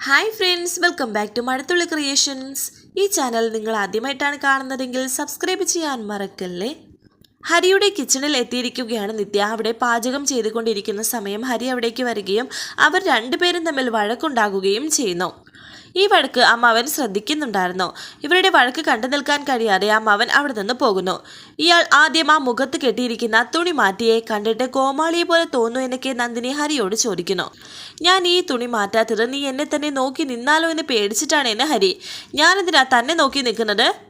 Hi friends welcome back to Mazhathulli creations ഈ channel നിങ്ങൾ ആദ്യമായിട്ടാണ് കാണുന്നതെങ്കിൽ സബ്സ്ക്രൈബ് ചെയ്യാൻ മറക്കല്ലേ? ഹരിയുടെ കിച്ചണിൽ എത്തിയിരിക്കുകയാണ് നിത്യ. അവിടെ പാചകം ചെയ്തുകൊണ്ടിരിക്കുന്ന സമയം ഹരി അവിടേക്ക് വരികയും അവർ രണ്ടുപേരും തമ്മിൽ വഴക്കുണ്ടാകുകയും ചെയ്യുന്നു. ഈ വഴക്ക് അമ്മാവൻ ശ്രദ്ധിക്കുന്നുണ്ടായിരുന്നു. ഇവരുടെ വഴക്ക് കണ്ടു നിൽക്കാൻ കഴിയാതെ അമ്മാവൻ അവിടെ നിന്ന് പോകുന്നു. ഇയാൾ ആദ്യം ആ മുഖത്ത് കെട്ടിയിരിക്കുന്ന തുണി മാറ്റിയെ കണ്ടിട്ട് കോമാളിയെ പോലെ തോന്നുന്നു എന്നൊക്കെ നന്ദിനി ഹരിയോട് ചോദിക്കുന്നു. ഞാൻ ഈ തുണി മാറ്റാത്തത് നീ എന്നെ തന്നെ നോക്കി നിന്നാലോ എന്ന് പേടിച്ചിട്ടാണ് എന്നെ ഹരി. ഞാനെന്തിനാ തന്നെ നോക്കി നിൽക്കുന്നത്?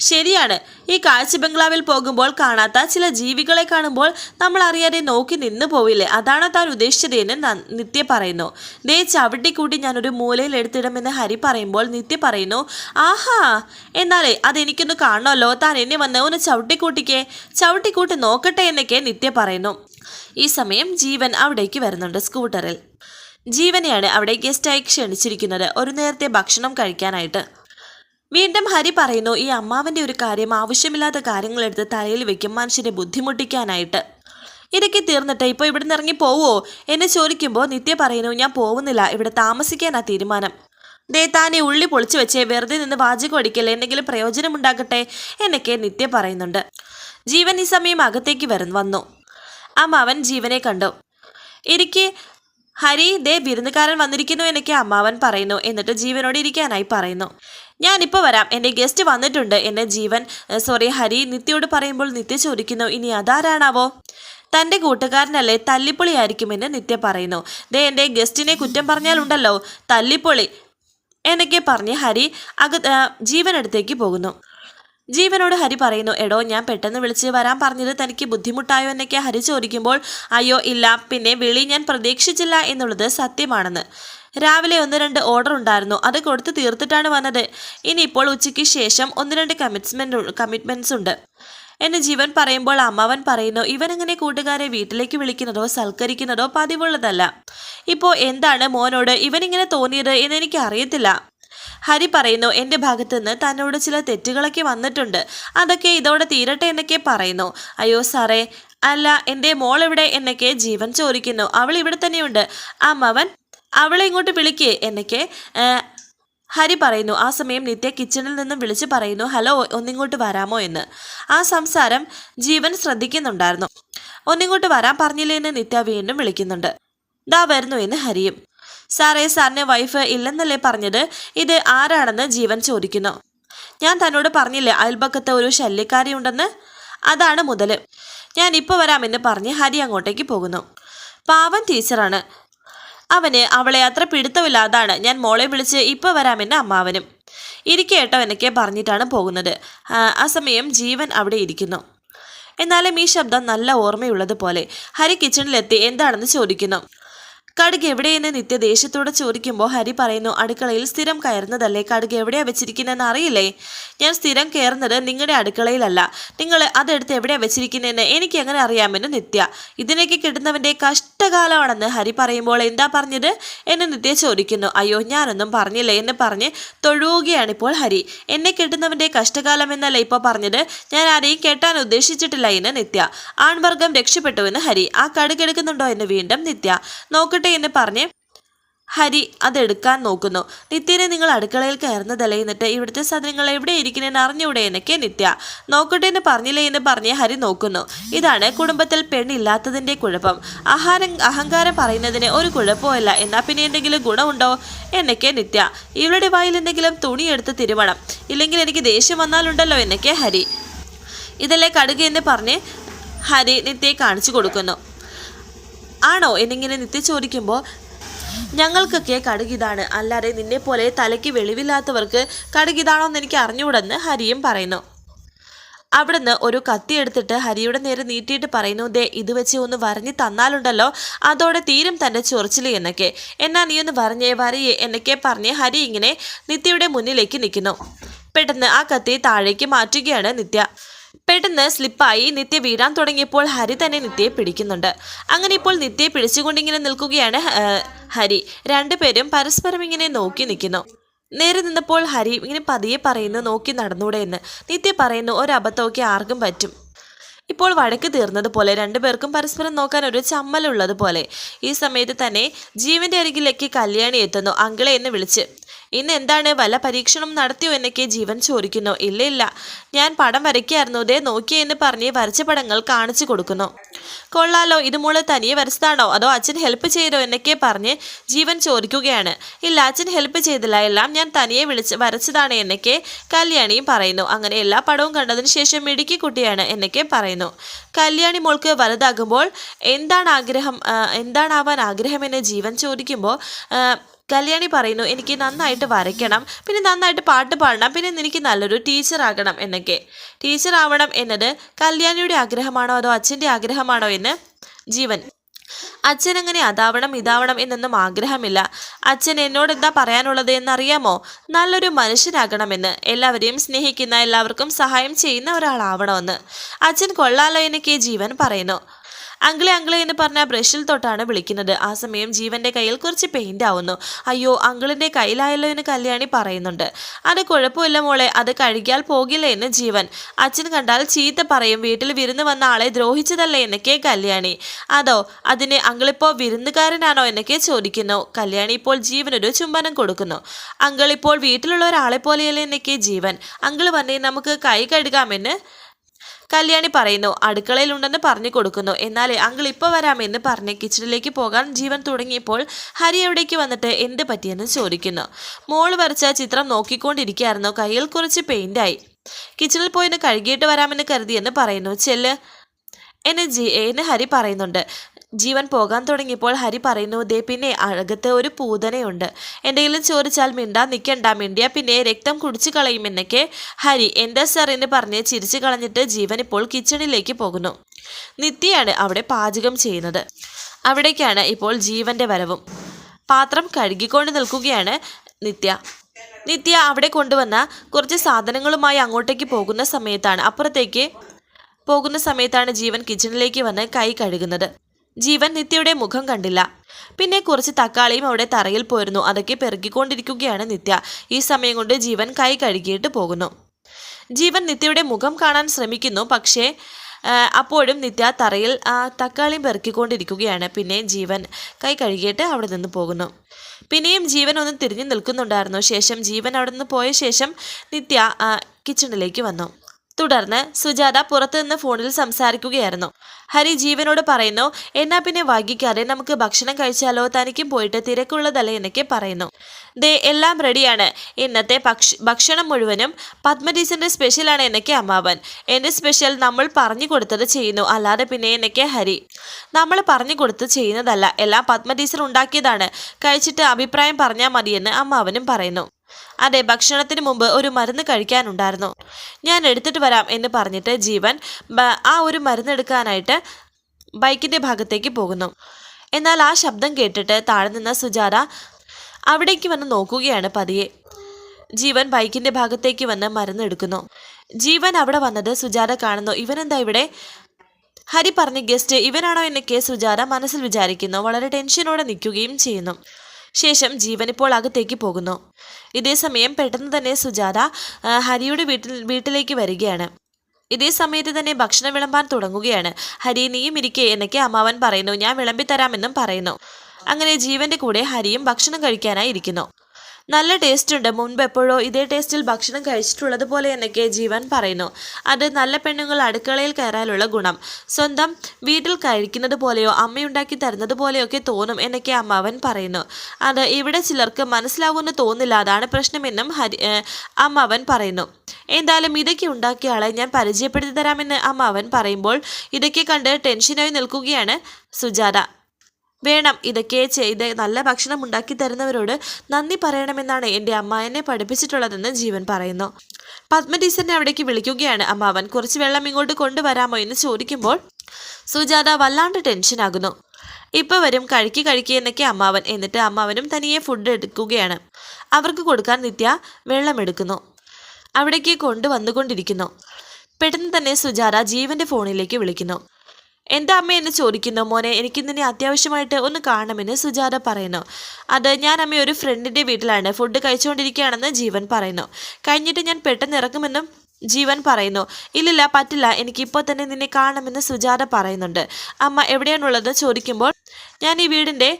ശരിയാണ്. ഈ കാഴ്ച ബംഗ്ലാവിൽ പോകുമ്പോൾ കാണാത്ത ചില ജീവികളെ കാണുമ്പോൾ നമ്മൾ അറിയാതെ നോക്കി നിന്ന് പോവില്ലേ? അതാണ് താൻ ഉദ്ദേശിച്ചത് എന്ന് നിത്യ പറയുന്നു. ദേ ചവിട്ടിക്കൂട്ടി ഞാനൊരു മൂലയിൽ എടുത്തിടുമെന്ന് ഹരി പറയുമ്പോൾ നിത്യ പറയുന്നു ആഹാ എന്നാലേ അതെനിക്കൊന്ന് കാണണമല്ലോ. താൻ എന്നെ വന്ന് ഒന്ന് ചവിട്ടിക്കൂട്ടിക്കേ. ചവിട്ടിക്കൂട്ടി നോക്കട്ടെ എന്നൊക്കെ നിത്യ പറയുന്നു. ഈ സമയം ജീവൻ അവിടേക്ക് വരുന്നുണ്ട് സ്കൂട്ടറിൽ. ജീവനെയാണ് അവിടെ ഗസ്റ്റായി ക്ഷണിച്ചിരിക്കുന്നത്. ഒരു നേരത്തെ ഭക്ഷണം കഴിക്കാനായിട്ട്. വീണ്ടും ഹരി പറയുന്നു ഈ അമ്മാവന്റെ ഒരു കാര്യം ആവശ്യമില്ലാത്ത കാര്യങ്ങൾ എടുത്ത് തലയിൽ വെക്കും മനുഷ്യനെ ബുദ്ധിമുട്ടിക്കാനായിട്ട്. ഇടയ്ക്ക് തീർന്നിട്ട് ഇപ്പോൾ ഇവിടുന്ന് ഇറങ്ങി പോവോ? എന്നെ ചോദിക്കുമ്പോൾ നിത്യ പറയുന്നു ഞാൻ പോകുന്നില്ല ഇവിടെ താമസിക്കാനാ തീരുമാനം. ദേ താനെ ഉള്ളി പൊളിച്ചു വെച്ചേ വെറുതെ നിന്ന് വാചകം അടിക്കല്ലേ എന്തെങ്കിലും പ്രയോജനമുണ്ടാകട്ടെ എന്നൊക്കെ നിത്യ പറയുന്നുണ്ട്. ജീവൻ ഈ സമയം അകത്തേക്ക് വരും വന്നു. അമ്മാവൻ ജീവനെ കണ്ടു. ഇരിക്കെ ഹരി ദേ വിരുന്നുകാരൻ വന്നിരിക്കുന്നു എന്നൊക്കെ അമ്മാവൻ പറയുന്നു. എന്നിട്ട് ജീവനോട് ഇരിക്കാനായി പറയുന്നു. ഞാനിപ്പോൾ വരാം. എന്റെ ഗസ്റ്റ് വന്നിട്ടുണ്ട്. എന്നെ ജീവൻ സോറി ഹരി നിത്യയോട് പറയുമ്പോൾ നിത്യ ചോദിക്കുന്നു ഇനി അതാരാണാവോ? തന്റെ കൂട്ടുകാരനല്ലേ തല്ലിപ്പൊളി ആയിരിക്കുമെന്ന് നിത്യ പറയുന്നു. ദേ എന്റെ ഗസ്റ്റിനെ കുറ്റം പറഞ്ഞാലുണ്ടല്ലോ തല്ലിപ്പൊളി എന്നൊക്കെ പറഞ്ഞ് ഹരി അക ജീവനടുത്തേക്ക് പോകുന്നു. ജീവനോട് ഹരി പറയുന്നു എടോ ഞാൻ പെട്ടെന്ന് വിളിച്ച് വരാൻ പറഞ്ഞത് തനിക്ക് ബുദ്ധിമുട്ടായോ എന്നൊക്കെ ഹരി ചോദിക്കുമ്പോൾ അയ്യോ ഇല്ല പിന്നെ വിളി ഞാൻ പ്രതീക്ഷിച്ചില്ല എന്നുള്ളത് സത്യമാണെന്ന്. രാവിലെ ഒന്ന് രണ്ട് ഓർഡർ ഉണ്ടായിരുന്നു അത് കൊടുത്ത് തീർത്തിട്ടാണ് വന്നത്. ഇനിയിപ്പോൾ ഉച്ചയ്ക്ക് ശേഷം ഒന്ന് രണ്ട് കമ്മിറ്റ്മെന്റ് കമ്മിറ്റ്മെന്റ്സ് ഉണ്ട്. എന്ന് ജീവൻ പറയുമ്പോൾ അമ്മാവൻ പറയുന്നു ഇവനെങ്ങനെ കൂട്ടുകാരെ വീട്ടിലേക്ക് വിളിക്കുന്നതോ സൽക്കരിക്കുന്നതോ പതിവുള്ളതല്ല. ഇപ്പോൾ എന്താണ് മോനോട് ഇവനിങ്ങനെ തോന്നിയത് എന്ന് എനിക്ക് അറിയത്തില്ല ഹരി പറയുന്നു എന്റെ ഭാഗത്ത് നിന്ന് തന്നോട് ചില തെറ്റുകളൊക്കെ വന്നിട്ടുണ്ട്. അതൊക്കെ ഇതോടെ തീരട്ടെ എന്നൊക്കെ പറയുന്നു. അയ്യോ സാറേ അല്ല എന്റെ മോൾ എവിടെ എന്നൊക്കെ ജീവൻ ചോദിക്കുന്നു. അവൾ ഇവിടെ തന്നെയുണ്ട്. ആ മവൻ അവളെ ഇങ്ങോട്ട് വിളിക്കേ എന്നൊക്കെ ഹരി പറയുന്നു. ആ സമയം നിത്യ കിച്ചണിൽ നിന്നും വിളിച്ചു പറയുന്നു ഹലോ ഒന്നിങ്ങോട്ട് വരാമോ എന്ന്. ആ സംസാരം ജീവൻ ശ്രദ്ധിക്കുന്നുണ്ടായിരുന്നു. ഒന്നിങ്ങോട്ട് വരാൻ പറഞ്ഞില്ലേ എന്ന് നിത്യ വീണ്ടും വിളിക്കുന്നുണ്ട്. ദാ വരുന്നു എന്ന് ഹരിയും. സാറേ സാറിന് വൈഫ് ഇല്ലെന്നല്ലേ പറഞ്ഞത്? ഇത് ആരാണെന്ന് ജീവൻ ചോദിക്കുന്നു. ഞാൻ തന്നോട് പറഞ്ഞില്ലേ അയൽപക്കത്ത് ഒരു ശല്യക്കാരി ഉണ്ടെന്ന്? അതാണ് മുതൽ ഞാൻ ഇപ്പോൾ വരാമെന്ന് പറഞ്ഞ് ഹരി അങ്ങോട്ടേക്ക് പോകുന്നു. പാവൻ ടീച്ചറാണ്. അവന് അവളെ അത്ര പിടുത്തമില്ലാതാണ് ഞാൻ മോളെ വിളിച്ച് ഇപ്പോൾ വരാമെന്ന് അമ്മാവനും. ഇരിക്കേട്ടോ എന്നൊക്കെ പറഞ്ഞിട്ടാണ് പോകുന്നത്. ആ, സമയം ജീവൻ അവിടെ ഇരിക്കുന്നു. എന്നാലും ഈ ശബ്ദം നല്ല ഓർമ്മയുള്ളത് പോലെ ഹരി കിച്ചണിലെത്തി എന്താണെന്ന് ചോദിക്കുന്നു. കടുക് എവിടെയെന്ന് നിത്യ ദേഷ്യത്തോടെ ചോദിക്കുമ്പോൾ ഹരി പറയുന്നു അടുക്കളയിൽ സ്ഥിരം കയറുന്നതല്ലേ? കടുക് എവിടെയാ വെച്ചിരിക്കുന്നതെന്ന് അറിയില്ലേ? ഞാൻ സ്ഥിരം കയറുന്നത് നിങ്ങളുടെ അടുക്കളയിലല്ല. നിങ്ങൾ അതെടുത്ത് എവിടെയാ വെച്ചിരിക്കുന്നതെന്ന് എനിക്ക് എങ്ങനെ അറിയാമെന്ന് നിത്യ. ഇതിനൊക്കെ കിട്ടുന്നവന്റെ കഷ്ടകാലമാണെന്ന് ഹരി പറയുമ്പോൾ എന്താ പറഞ്ഞത്? എന്ന് നിത്യ ചോദിക്കുന്നു. അയ്യോ ഞാനൊന്നും പറഞ്ഞില്ല? എന്ന് പറഞ്ഞ് തൊഴുകയാണിപ്പോൾ ഹരി. എന്നെ കിട്ടുന്നവന്റെ കഷ്ടകാലം എന്നല്ല ഇപ്പോൾ പറഞ്ഞത്? ഞാൻ ആരെയും കെട്ടാൻ ഉദ്ദേശിച്ചിട്ടില്ല എന്ന് നിത്യ. ആൺവർഗം രക്ഷപ്പെട്ടുവെന്ന് ഹരി. ആ കടുകെടുക്കുന്നുണ്ടോ? എന്ന് വീണ്ടും നിത്യ. നോക്കട്ടെ എന്ന് പറഞ്ഞ് ഹരി അതെടുക്കാൻ നോക്കുന്നു. നിത്യനെ നിങ്ങൾ അടുക്കളയിൽ കയറുന്നതല്ലേ എന്നിട്ട് ഇവിടുത്തെ സാധനങ്ങൾ എവിടെ ഇരിക്കുന്നതെന്ന് അറിഞ്ഞൂടെ എന്നൊക്കെ നിത്യ. നോക്കട്ടെ എന്ന് പറഞ്ഞില്ലേ എന്ന് പറഞ്ഞ് ഹരി നോക്കുന്നു. ഇതാണ് കുടുംബത്തിൽ പെണ്ണില്ലാത്തതിന്റെ കുഴപ്പം. ആഹാരം അഹങ്കാരം പറയുന്നതിന് ഒരു കുഴപ്പമില്ല എന്നാൽ പിന്നെ എന്തെങ്കിലും ഗുണമുണ്ടോ എന്നൊക്കെ നിത്യ. ഇവളുടെ വായിൽ എന്തെങ്കിലും തുണിയെടുത്ത് തിരുവണം. ഇല്ലെങ്കിൽ എനിക്ക് ദേഷ്യം വന്നാലുണ്ടല്ലോ എന്നൊക്കെ ഹരി. ഇതല്ലേ കടുക് എന്ന് പറഞ്ഞ് ഹരി നിത്യയെ കാണിച്ചു കൊടുക്കുന്നു. ആണോ എന്നിങ്ങനെ നിത്യ ചോദിക്കുമ്പോൾ ഞങ്ങൾക്കൊക്കെ കടുകിതാണ്. അല്ലാതെ നിന്നെ പോലെ തലയ്ക്ക് വെളിവില്ലാത്തവർക്ക് കടുകിതാണോ എന്ന് എനിക്ക് അറിഞ്ഞുകൂടെന്ന് ഹരിയും പറയുന്നു. അവിടുന്ന് ഒരു കത്തി എടുത്തിട്ട് ഹരിയുടെ നേരെ നീട്ടിയിട്ട് പറയുന്നു ദേ ഇത് വെച്ച് ഒന്ന് വരഞ്ഞ് തന്നാലുണ്ടല്ലോ. അതോടെ തീരും തന്റെ ചൊറിച്ചിൽ എന്നൊക്കെ. എന്നാ നീ ഒന്ന് വരഞ്ഞേ വരയേ എന്നൊക്കെ പറഞ്ഞ് ഹരി ഇങ്ങനെ നിത്യയുടെ മുന്നിലേക്ക് നിൽക്കുന്നു. പെട്ടെന്ന് ആ കത്തി താഴേക്ക് മാറ്റുകയാണ് നിത്യ. പെട്ടെന്ന് സ്ലിപ്പായി നിത്യ വീഴാൻ തുടങ്ങിയപ്പോൾ ഹരി തന്നെ നിത്യയെ പിടിക്കുന്നുണ്ട്. അങ്ങനെ ഇപ്പോൾ നിത്യയെ പിടിച്ചുകൊണ്ടിങ്ങനെ നിൽക്കുകയാണ് ഹരി. രണ്ടുപേരും പരസ്പരം ഇങ്ങനെ നോക്കി നിൽക്കുന്നു. നേരെ നിന്നപ്പോൾ ഹരി ഇങ്ങനെ പതിയെ പറയുന്നു നോക്കി നടന്നൂടെ എന്ന്. നിത്യ പറയുന്നു ഒരബദ്ധമൊക്കെ ആർക്കും പറ്റും. ഇപ്പോൾ വഴക്ക് തീർന്നതുപോലെ രണ്ടുപേർക്കും പരസ്പരം നോക്കാൻ ഒരു ചമ്മലുള്ളതുപോലെ. ഈ സമയത്ത് തന്നെ ജീവന്റെ അരികിലേക്ക് കല്യാണി എത്തുന്നു അങ്കിളെ എന്ന് വിളിച്ച്. ഇന്ന് എന്താണ് വല്ല പരീക്ഷണം നടത്തിയോ എന്നൊക്കെ ജീവൻ ചോദിക്കുന്നു. ഇല്ല ഇല്ല. ഞാൻ പടം വരയ്ക്കായിരുന്നു. ദേ നോക്കിയേ എന്ന് പറഞ്ഞ് വരച്ച പടങ്ങൾ കാണിച്ചു കൊടുക്കുന്നു. കൊള്ളാലോ ഇത് മോൾ തനിയെ വരച്ചതാണോ? അതോ അച്ഛൻ ഹെൽപ്പ് ചെയ്തോ എന്നൊക്കെ പറഞ്ഞ് ജീവൻ ചോദിക്കുകയാണ്. ഇല്ല അച്ഛൻ ഹെൽപ്പ് ചെയ്തില്ല. എല്ലാം ഞാൻ തനിയെ വിളിച്ച് വരച്ചതാണ് എന്നൊക്കെ കല്യാണിയും പറയുന്നു. അങ്ങനെ എല്ലാ പടവും കണ്ടതിന് ശേഷം മിടുക്കി കുട്ടിയാണ് എന്നൊക്കെ പറയുന്നു. കല്യാണി മോൾക്ക് വലുതാകുമ്പോൾ എന്താണ് ആഗ്രഹം എന്താണാവാൻ ആഗ്രഹമെന്ന് ജീവൻ ചോദിക്കുമ്പോൾ കല്യാണി പറയുന്നു എനിക്ക് നന്നായിട്ട് വരയ്ക്കണം പിന്നെ നന്നായിട്ട് പാട്ട് പാടണം പിന്നെ എനിക്ക് നല്ലൊരു ടീച്ചർ ആകണം എന്നൊക്കെ. ടീച്ചർ ആവണം എന്നത് കല്യാണിയുടെ ആഗ്രഹമാണോ അതോ അച്ഛന്റെ ആഗ്രഹമാണോ എന്ന് ജീവൻ. അച്ഛൻ അങ്ങനെ അതാവണം ഇതാവണം എന്നൊന്നും ആഗ്രഹമില്ല. അച്ഛൻ എന്നോട് എന്താ പറയാനുള്ളത് എന്നറിയാമോ? നല്ലൊരു മനുഷ്യനാകണമെന്ന് എല്ലാവരെയും സ്നേഹിക്കുന്ന എല്ലാവർക്കും സഹായം ചെയ്യുന്ന ഒരാളാവണമെന്ന്. അച്ഛൻ കൊള്ളാലോ എന്നൊക്കെ ജീവൻ പറയുന്നു. അങ്കിളെ അങ്കിളെ എന്ന് പറഞ്ഞ ബ്രഷിൽ തൊട്ടാണ് വിളിക്കുന്നത്. ആ സമയം ജീവന്റെ കയ്യിൽ കുറച്ച് പെയിന്റ് ആവുന്നു. അയ്യോ അങ്കിളിന്റെ കയ്യിലായല്ലോ എന്ന് കല്യാണി പറയുന്നുണ്ട്. അത് കുഴപ്പമില്ല മോളെ അത് കഴുകിയാൽ പോകില്ല എന്ന് ജീവൻ. അച്ഛൻ കണ്ടാൽ ചീത്ത പറയും വീട്ടിൽ വിരുന്ന് വന്ന ആളെ ദ്രോഹിച്ചതല്ലേ എന്നൊക്കെ കല്യാണി. അതോ അതിന് അങ്കിളിപ്പോ വിരുന്നുകാരനാണോ എന്നൊക്കെ ചോദിക്കുന്നു. കല്യാണി ഇപ്പോൾ ജീവനൊരു ചുംബനം കൊടുക്കുന്നു. അങ്കിൾ ഇപ്പോൾ വീട്ടിലുള്ള ഒരാളെ പോലെയല്ലേ എന്നൊക്കെ ജീവൻ. അങ്കിൾ വന്നേ നമുക്ക് കൈ കഴുകാമെന്ന് കല്യാണി പറയുന്നു അടുക്കളയിൽ ഉണ്ടെന്ന് പറഞ്ഞു കൊടുക്കുന്നു. എന്നാൽ അങ്കിൾ ഇപ്പോൾ വരാമെന്ന് പറഞ്ഞ് കിച്ചണിലേക്ക് പോകാൻ ജീവൻ തുടങ്ങിയപ്പോൾ ഹരി എവിടേക്ക് വന്നിട്ട് എന്ത് പറ്റിയെന്ന് ചോദിക്കുന്നു. മോൾ വരച്ച ചിത്രം നോക്കിക്കൊണ്ടിരിക്കുകയായിരുന്നു. കയ്യിൽ കുറച്ച് പെയിന്റായി കിച്ചണിൽ പോയിന്ന് കഴുകിയിട്ട് വരാമെന്ന് കരുതിയെന്ന് പറയുന്നു. ചെല്ല്. എന്നെ ജി എന്ന് ഹരി പറയുന്നുണ്ട്. ജീവൻ പോകാൻ തുടങ്ങിയപ്പോൾ ഹരി പറയുന്നു ദേ പിന്നെ അകത്ത് ഒരു പൂതനയുണ്ട്. എന്തെങ്കിലും ചോദിച്ചാൽ മിണ്ടാ നിൽക്കണ്ട മിണ്ടിയാ പിന്നെ രക്തം കുടിച്ചു കളയുമെന്നൊക്കെ ഹരി എന്താ സാർ? എന്ന് പറഞ്ഞ് ചിരിച്ചു കളഞ്ഞിട്ട് ജീവൻ ഇപ്പോൾ കിച്ചണിലേക്ക് പോകുന്നു. നിത്യയാണ് അവിടെ പാചകം ചെയ്യുന്നത്. അവിടേക്കാണ് ഇപ്പോൾ ജീവന്റെ വരവും. പാത്രം കഴുകിക്കൊണ്ട് നിൽക്കുകയാണ് നിത്യ. നിത്യ അവിടെ കൊണ്ടുവന്ന കുറച്ച് സാധനങ്ങളുമായി അങ്ങോട്ടേക്ക് പോകുന്ന സമയത്താണ് അപ്പുറത്തേക്ക് പോകുന്ന സമയത്താണ് ജീവൻ കിച്ചണിലേക്ക് വന്ന് കൈ കഴുകുന്നത്. ജീവൻ നിത്യയുടെ മുഖം കണ്ടില്ല. പിന്നെ കുറച്ച് തക്കാളിയും അവിടെ തറയിൽ പോയിരുന്നു. അതൊക്കെ പെറുക്കിക്കൊണ്ടിരിക്കുകയാണ് നിത്യ. ഈ സമയം കൊണ്ട് ജീവൻ കൈ കഴുകിയിട്ട് പോകുന്നു. ജീവൻ നിത്യയുടെ മുഖം കാണാൻ ശ്രമിക്കുന്നു. പക്ഷേ അപ്പോഴും നിത്യ തറയിൽ തക്കാളിയും പെറുക്കിക്കൊണ്ടിരിക്കുകയാണ്. പിന്നെ ജീവൻ കൈ കഴുകിയിട്ട് അവിടെ നിന്ന് പോകുന്നു. പിന്നെയും ജീവൻ ഒന്ന് തിരിഞ്ഞു നിൽക്കുന്നുണ്ടായിരുന്നു. ശേഷം ജീവൻ അവിടെ നിന്ന് പോയ ശേഷം നിത്യ കിച്ചണിലേക്ക് വന്നു. തുടർന്ന് സുജാത പുറത്തുനിന്ന് ഫോണിൽ സംസാരിക്കുകയായിരുന്നു. ഹരി ജീവനോട് പറയുന്നു എന്നാ പിന്നെ വൈകിക്കാതെ നമുക്ക് ഭക്ഷണം കഴിച്ചാലോ? തനിക്കും പോയിട്ട് തിരക്കുള്ളതല്ലേ എന്നൊക്കെ പറയുന്നു. ദേ എല്ലാം റെഡിയാണ്. ഇന്നത്തെ ഭക്ഷ ഭക്ഷണം മുഴുവനും പത്മടീച്ചറിന്റെ സ്പെഷ്യലാണ് എന്നൊക്കെ അമ്മാവൻ. എന്റെ സ്പെഷ്യൽ നമ്മൾ പറഞ്ഞു കൊടുത്തത് ചെയ്യുന്നു അല്ലാതെ പിന്നെ എന്നൊക്കെ ഹരി. നമ്മൾ പറഞ്ഞു കൊടുത്ത് ചെയ്യുന്നതല്ല എല്ലാം പത്മ ഉണ്ടാക്കിയതാണ്. കഴിച്ചിട്ട് അഭിപ്രായം പറഞ്ഞാൽ മതിയെന്ന് അമ്മാവനും പറയുന്നു. അതെ ഭക്ഷണത്തിന് മുമ്പ് ഒരു മരുന്ന് കഴിക്കാനുണ്ടായിരുന്നു. ഞാൻ എടുത്തിട്ട് വരാം എന്ന് പറഞ്ഞിട്ട് ജീവൻ ആ ഒരു മരുന്ന് എടുക്കാനായിട്ട് ബൈക്കിന്റെ ഭാഗത്തേക്ക് പോകുന്നു. എന്നാൽ ആ ശബ്ദം കേട്ടിട്ട് താഴെ നിന്ന സുജാത അവിടേക്ക് വന്ന് നോക്കുകയാണ് പതിയെ. ജീവൻ ബൈക്കിന്റെ ഭാഗത്തേക്ക് വന്ന് മരുന്ന് എടുക്കുന്നു. ജീവൻ അവിടെ വന്നത് സുജാത കാണുന്നു. ഇവനെന്താ ഇവിടെ? ഹരി പറഞ്ഞ ഗസ്റ്റ് ഇവനാണോ എന്നൊക്കെ സുജാത മനസ്സിൽ വിചാരിക്കുന്നു. വളരെ ടെൻഷനോടെ നിൽക്കുകയും ചെയ്യുന്നു. ശേഷം ജീവൻ ഇപ്പോൾ അകത്തേക്ക് പോകുന്നു. ഇതേ സമയം പെട്ടെന്ന് തന്നെ സുജാത ഹരിയുടെ വീട്ടിൽ വീട്ടിലേക്ക് വരികയാണ്. ഇതേ സമയത്ത് തന്നെ ഭക്ഷണം വിളമ്പാൻ തുടങ്ങുകയാണ്. ഹരി നീയും ഇരിക്കെ എന്നൊക്കെ അമ്മാവൻ പറയുന്നു. ഞാൻ വിളമ്പിത്തരാമെന്നും പറയുന്നു. അങ്ങനെ ജീവന്റെ കൂടെ ഹരിയും ഭക്ഷണം കഴിക്കാനായി ഇരിക്കുന്നു. നല്ല ടേസ്റ്റ് ഉണ്ട്. മുൻപ് എപ്പോഴോ ഇതേ ടേസ്റ്റിൽ ഭക്ഷണം കഴിച്ചിട്ടുള്ളത് പോലെ എന്നൊക്കെ ജീവൻ പറയുന്നു. അത് നല്ല പെണ്ണുങ്ങൾ അടുക്കളയിൽ കയറാനുള്ള ഗുണം. സ്വന്തം വീട്ടിൽ കഴിക്കുന്നത് പോലെയോ അമ്മയുണ്ടാക്കി തരുന്നത് പോലെയൊക്കെ തോന്നും എന്നൊക്കെ അമ്മാവൻ പറയുന്നു. അത് ഇവിടെ ചിലർക്ക് മനസ്സിലാവുമെന്ന് തോന്നില്ല. അതാണ് പ്രശ്നമെന്നും ഹരി അമ്മാവൻ പറയുന്നു. എന്തായാലും ഇതൊക്കെ ഉണ്ടാക്കിയ ആളെ ഞാൻ പരിചയപ്പെടുത്തി തരാമെന്ന് അമ്മാവൻ പറയുമ്പോൾ ഇതൊക്കെ കണ്ട് ടെൻഷനായി നിൽക്കുകയാണ് സുജാത. വേണം. ഇതൊക്കെ ചെയ്ത് നല്ല ഭക്ഷണം ഉണ്ടാക്കി തരുന്നവരോട് നന്ദി പറയണമെന്നാണ് എന്റെ അമ്മ എന്നെ പഠിപ്പിച്ചിട്ടുള്ളതെന്ന് ജീവൻ പറയുന്നു. പത്മ ടീച്ചറിനെ അവിടേക്ക് വിളിക്കുകയാണ്. അമ്മാവൻ കുറച്ച് വെള്ളം ഇങ്ങോട്ട് കൊണ്ടുവരാമോ എന്ന് ചോദിക്കുമ്പോൾ സുജാത വല്ലാണ്ട് ടെൻഷനാകുന്നു ഇപ്പൊ വരും കഴിക്കി കഴിക്കി എന്നൊക്കെ അമ്മാവൻ എന്നിട്ട് അമ്മാവനും തനിയെ ഫുഡ് എടുക്കുകയാണ്. അവർക്ക് കൊടുക്കാൻ നിത്യ വെള്ളം എടുക്കുന്നു. അവിടേക്ക് കൊണ്ടുവന്നുകൊണ്ടിരിക്കുന്നു. പെട്ടെന്ന് തന്നെ സുജാത ജീവന്റെ ഫോണിലേക്ക് വിളിക്കുന്നു. എന്താ അമ്മ എന്ന് ചോദിക്കുന്നു? മോനെ എനിക്ക് നിന്നെ അത്യാവശ്യമായിട്ട് ഒന്ന് കാണണമെന്ന് സുജാത പറയുന്നു. അത് ഞാൻ അമ്മ ഒരു ഫ്രണ്ടിന്റെ വീട്ടിലാണ്. ഫുഡ് കഴിച്ചുകൊണ്ടിരിക്കുകയാണെന്ന് ജീവൻ പറയുന്നു. കഴിഞ്ഞിട്ട് ഞാൻ പെട്ടെന്ന് ഇറക്കുമെന്നും ജീവൻ പറയുന്നു. ഇല്ലില്ല പറ്റില്ല. എനിക്കിപ്പോൾ തന്നെ നിന്നെ കാണണമെന്ന് സുജാത പറയുന്നുണ്ട്. അമ്മ എവിടെയാണുള്ളത്? ചോദിക്കുമ്പോൾ ഞാൻ ഈ വീടിന്റെ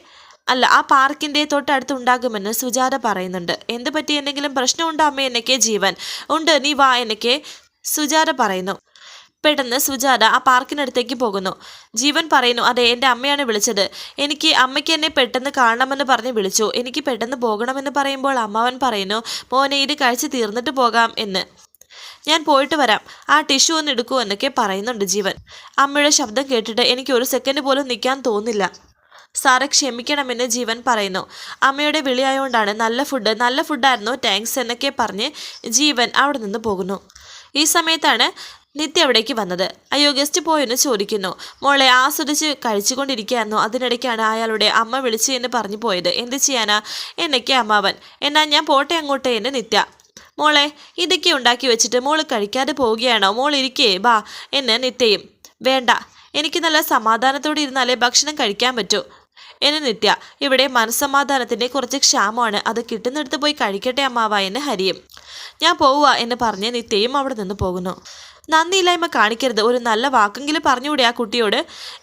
അല്ല ആ പാർക്കിന്റെ തൊട്ടടുത്ത് ഉണ്ടാകുമെന്ന് സുജാത പറയുന്നുണ്ട്. എന്ത് പറ്റി എന്തെങ്കിലും പ്രശ്നമുണ്ടോ അമ്മ? എന്നൊക്കെ ജീവൻ. ഉണ്ട് നീ വാ എന്നൊക്കെ സുജാത പറയുന്നു. പെട്ടെന്ന് സുജാത ആ പാർക്കിനടുത്തേക്ക് പോകുന്നു. ജീവൻ പറയുന്നു അതെ എന്റെ അമ്മയാണ് വിളിച്ചത്. എനിക്ക് അമ്മയ്ക്ക് എന്നെ പെട്ടെന്ന് കാണണമെന്ന് പറഞ്ഞ് വിളിച്ചു. എനിക്ക് പെട്ടെന്ന് പോകണമെന്ന് പറയുമ്പോൾ അമ്മാവൻ പറയുന്നു മോനെ ഇത് കഴിച്ച് തീർന്നിട്ട് പോകാം എന്ന്. ഞാൻ പോയിട്ട് വരാം. ആ ടിഷ്യു ഒന്ന് എടുക്കൂ എന്നൊക്കെ പറയുന്നുണ്ട് ജീവൻ. അമ്മയുടെ ശബ്ദം കേട്ടിട്ട് എനിക്ക് ഒരു സെക്കൻഡ് പോലും നിൽക്കാൻ തോന്നില്ല. സാറെ ക്ഷമിക്കണമെന്ന് ജീവൻ പറയുന്നു. അമ്മയുടെ വിളിയായോണ്ടാണ് നല്ല ഫുഡ് നല്ല ഫുഡായിരുന്നു താങ്ക്സ് എന്നൊക്കെ പറഞ്ഞ് ജീവൻ അവിടെ നിന്ന് പോകുന്നു. ഈ സമയത്താണ് നിത്യ അവിടേക്ക് വന്നത്. അയ്യോ ഗസ്റ്റ് പോയെന്ന് ചോദിക്കുന്നു. മോളെ ആസ്വദിച്ച് കഴിച്ചുകൊണ്ടിരിക്കുകയായിരുന്നു. അതിനിടയ്ക്കാണ് അയാളുടെ അമ്മ വിളിച്ചു എന്ന് പറഞ്ഞു പോയത്. എന്ത് ചെയ്യാനാ? എന്നൊക്കെ അമ്മാവൻ. എന്നാ ഞാൻ പോട്ടെ അങ്ങോട്ടേ എന്ന് നിത്യ. മോളെ ഇതൊക്കെ ഉണ്ടാക്കി വെച്ചിട്ട് മോൾ കഴിക്കാതെ പോവുകയാണോ? മോൾ ഇരിക്കേ ബാ എന്ന് നിത്യയും. വേണ്ട. എനിക്ക് നല്ല സമാധാനത്തോടെ ഇരുന്നാലേ ഭക്ഷണം കഴിക്കാൻ പറ്റൂ എന്ന് നിത്യ. ഇവിടെ മനസ്സമാധാനത്തിന്റെ കുറച്ച് ക്ഷാമമാണ്. അത് കിട്ടുന്നിടത്ത് പോയി കഴിക്കട്ടെ അമ്മാവ എന്ന് ഹരിയും. ഞാൻ പോവുക എന്ന് പറഞ്ഞ് നിത്യയും അവിടെ നിന്ന് പോകുന്നു. നന്ദിയില്ലായ്മ കാണിക്കരുത്. ഒരു നല്ല വാക്കെങ്കിലും പറഞ്ഞുകൂടെ ആ കുട്ടിയോട്?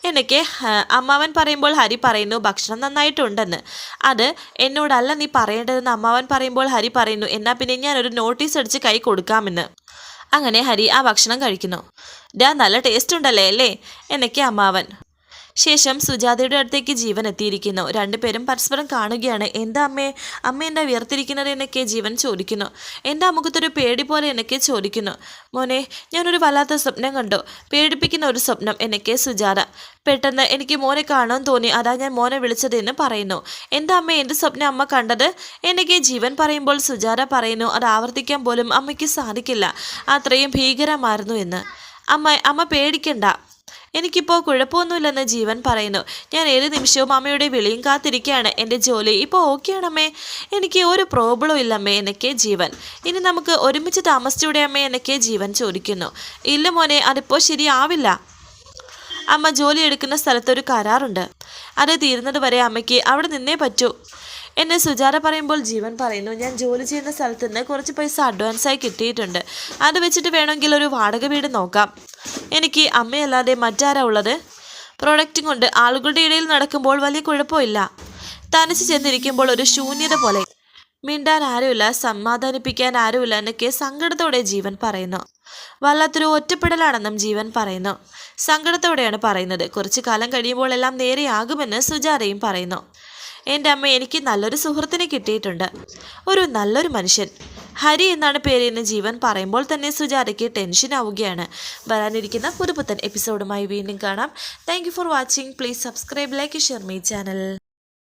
എന്നൊക്കെ അമ്മാവൻ പറയുമ്പോൾ ഹരി പറയുന്നു ഭക്ഷണം നന്നായിട്ടുണ്ടെന്ന്. അത് എന്നോടല്ല നീ പറയേണ്ടതെന്ന് അമ്മാവൻ പറയുമ്പോൾ ഹരി പറയുന്നു എന്നാൽ പിന്നെ ഞാനൊരു നോട്ടീസ് അടിച്ച് കൈ കൊടുക്കാമെന്ന്. അങ്ങനെ ഹരി ആ ഭക്ഷണം കഴിക്കുന്നു. ഡാ നല്ല ടേസ്റ്റ് ഉണ്ടല്ലേ അല്ലേ? എന്നൊക്കെ അമ്മാവൻ ശേഷം സുജാതയുടെ അടുത്തേക്ക് ജീവൻ എത്തിയിരിക്കുന്നു. രണ്ടുപേരും പരസ്പരം കാണുകയാണ്. എന്താ അമ്മേ? അമ്മ എന്താ വിയർത്തിരിക്കുന്നത് എന്നൊക്കെ ജീവൻ ചോദിക്കുന്നു. എന്താ മുഖത്തൊരു പേടി പോലെ എന്നൊക്കെ ചോദിക്കുന്നു. മോനെ ഞാനൊരു വല്ലാത്ത സ്വപ്നം കണ്ടു. പേടിപ്പിക്കുന്ന ഒരു സ്വപ്നം എന്നൊക്കെ സുജാത. പെട്ടെന്ന് എനിക്ക് മോനെ കാണാൻ തോന്നി. അതാ ഞാൻ മോനെ വിളിച്ചത് എന്ന് പറയുന്നു. എന്താ അമ്മ? എന്ത് സ്വപ്നം അമ്മ കണ്ടത്? എന്നൊക്കെ ജീവൻ പറയുമ്പോൾ സുജാത പറയുന്നു. അത് ആവർത്തിക്കാൻ പോലും അമ്മയ്ക്ക് സാധിക്കില്ല. അത്രയും ഭീകരമായിരുന്നു എന്ന്. അമ്മ അമ്മ പേടിക്കണ്ട. എനിക്കിപ്പോൾ കുഴപ്പമൊന്നുമില്ലെന്ന് ജീവൻ പറയുന്നു. ഞാൻ ഏത് നിമിഷവും അമ്മയുടെ വിളിയും കാത്തിരിക്കുകയാണ്. എന്റെ ജോലി ഇപ്പോൾ ഓക്കെയാണമ്മേ. എനിക്ക് ഒരു പ്രോബ്ലം ഇല്ലമ്മേ എന്നൊക്കെ ജീവൻ. ഇനി നമുക്ക് ഒരുമിച്ച് താമസിച്ചൂടെ അമ്മേ എന്നൊക്കെ ജീവൻ ചോദിക്കുന്നു. ഇല്ല മോനെ അതിപ്പോൾ ശരിയാവില്ല. അമ്മ ജോലി എടുക്കുന്ന സ്ഥലത്തൊരു കരാറുണ്ട്. അത് തീരുന്നത് വരെ അമ്മയ്ക്ക് അവിടെ നിന്നേ പറ്റൂ. എന്നെ സുജാത പറയുമ്പോൾ ജീവൻ പറയുന്നു ഞാൻ ജോലി ചെയ്യുന്ന സ്ഥലത്ത് നിന്ന് കുറച്ച് പൈസ അഡ്വാൻസായി കിട്ടിയിട്ടുണ്ട്. അത് വെച്ചിട്ട് വേണമെങ്കിൽ ഒരു വാടക വീട് നോക്കാം. എനിക്ക് അമ്മയല്ലാതെ മറ്റാരാ ഉള്ളത്? പ്രൊഡക്റ്റും കൊണ്ട് ആളുകളുടെ ഇടയിൽ നടക്കുമ്പോൾ വലിയ കുഴപ്പമില്ല. തനിച്ച് ചെന്നിരിക്കുമ്പോൾ ഒരു ശൂന്യത പോലെ. മിണ്ടാൻ ആരുമില്ല സമാധാനിപ്പിക്കാൻ ആരുമില്ല എന്നൊക്കെ സങ്കടത്തോടെ ജീവൻ പറയുന്നു. വല്ലാത്തൊരു ഒറ്റപ്പെടലാണെന്നും ജീവൻ പറയുന്നു. സങ്കടത്തോടെയാണ് പറയുന്നത്. കുറച്ച് കാലം കഴിയുമ്പോൾ എല്ലാം നേരെയാകുമെന്ന് സുജാതയും പറയുന്നു. എന്റെ അമ്മ എനിക്ക് നല്ലൊരു സുഹൃത്തിനെ കിട്ടിയിട്ടുണ്ട്. ഒരു നല്ലൊരു മനുഷ്യൻ. ഹരി എന്നാണ് പേര് എന്ന ജീവൻ പറയുമ്പോൾ തന്നെ സുജാതയ്ക്ക് ടെൻഷൻ ആവുകയാണ്. വരാനിരിക്കുന്ന പുതുപുത്തൻ എപ്പിസോഡുമായി വീണ്ടും കാണാം. Thank for watching please subscribe like share me channel